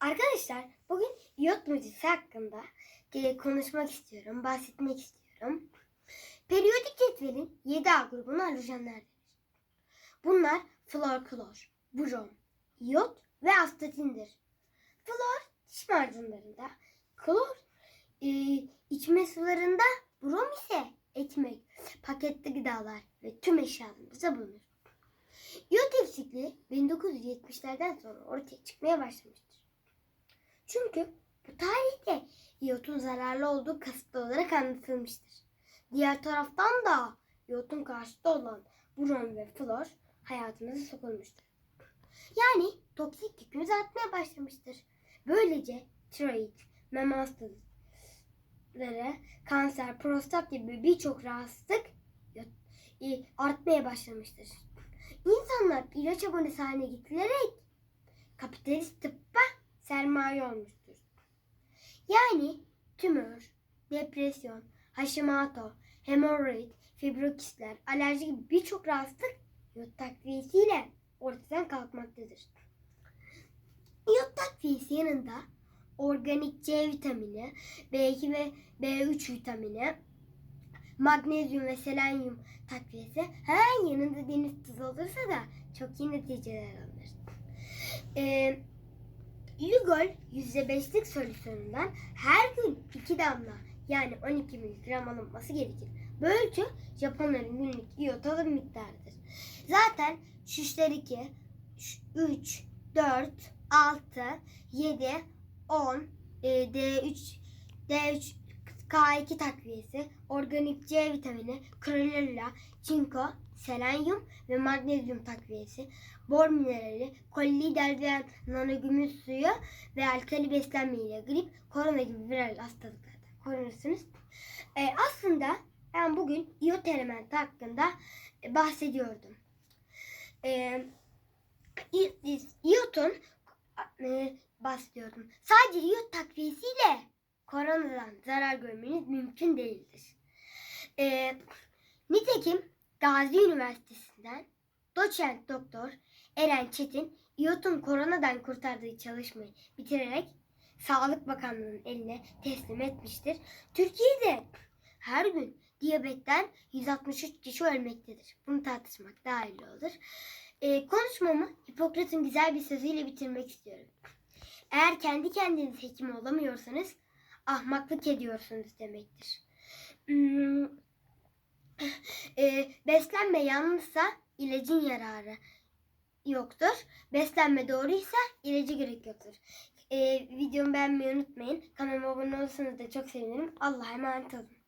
Arkadaşlar bugün iot mucizesi hakkında konuşmak istiyorum, bahsetmek istiyorum. Periyodik cetvelin 7A grubuna halojenler. Bunlar flor, klor, brom, iot ve astatindir. Flor diş macunlarında, klor e, içme sularında, brom ise ekmek, paketli gıdalar ve tüm eşyalarımızda bulunur. İyot eksikliği 1970'lerden sonra ortaya çıkmaya başlamıştır. Çünkü bu tarihte iyotun zararlı olduğu kasıtlı olarak anlatılmıştır. Diğer taraftan da iyotun karşıtı olan brom ve flor hayatımıza sokulmuştur. Yani toksik yükümüz artmaya başlamıştır. Böylece tiroid, meme hastalıkları, kanser, prostat gibi birçok rahatsızlık e, artmaya başlamıştır. İnsanlar ilaç abonesi haline getirilerek kapitalist tıbba sermaye olmuştur. Yani tümör, depresyon, Hashimoto, hemoroid, fibrokistler, alerji gibi birçok rahatsızlık iot takviyesiyle ortadan kalkmaktadır. İyot takviyesi yanında organik C vitamini, B2 ve B3 vitamini, magnezyum ve selenyum takviyesi her yanında deniz tuzu olursa da çok iyi neticeler alınır. Ee, Lugol %5'lik solüsyonundan her gün 2 damla yani 12 miligram alınması gerekir. Bu ölçü Japonların günlük iyot alım miktarıdır. Zaten şişler 2, 3, 4, 6, 7, 10, e, D3, D3 K2 takviyesi, organik C vitamini, klorella, çinko, selenyum ve magnezyum takviyesi, bor minerali, kollider nanogümüş suyu ve alkali beslenme ile grip, korona gibi viral hastalıklardan korunursunuz. Ee, aslında ben bugün iot elementi hakkında e, bahsediyordum. Ee, i- iyotun e, bahsediyordum. Sadece iyot takviyesiyle koronadan zarar görmeniz mümkün değildir. Ee, nitekim Gazi Üniversitesi'nden doçent doktor Eren Çetin iyotun koronadan kurtardığı çalışmayı bitirerek Sağlık Bakanlığı'nın eline teslim etmiştir. Türkiye'de her gün diyabetten 163 kişi ölmektedir. Bunu tartışmak daha iyi olur. Ee, konuşmamı Hipokrat'ın güzel bir sözüyle bitirmek istiyorum. Eğer kendi kendiniz hekim olamıyorsanız ahmaklık ediyorsunuz demektir. Hmm, e, beslenme yanlışsa ilacın yararı yoktur. Beslenme doğruysa ilacı gerek yoktur. E, videomu beğenmeyi unutmayın. Kanalıma abone olursanız da çok sevinirim. Allah'a emanet olun.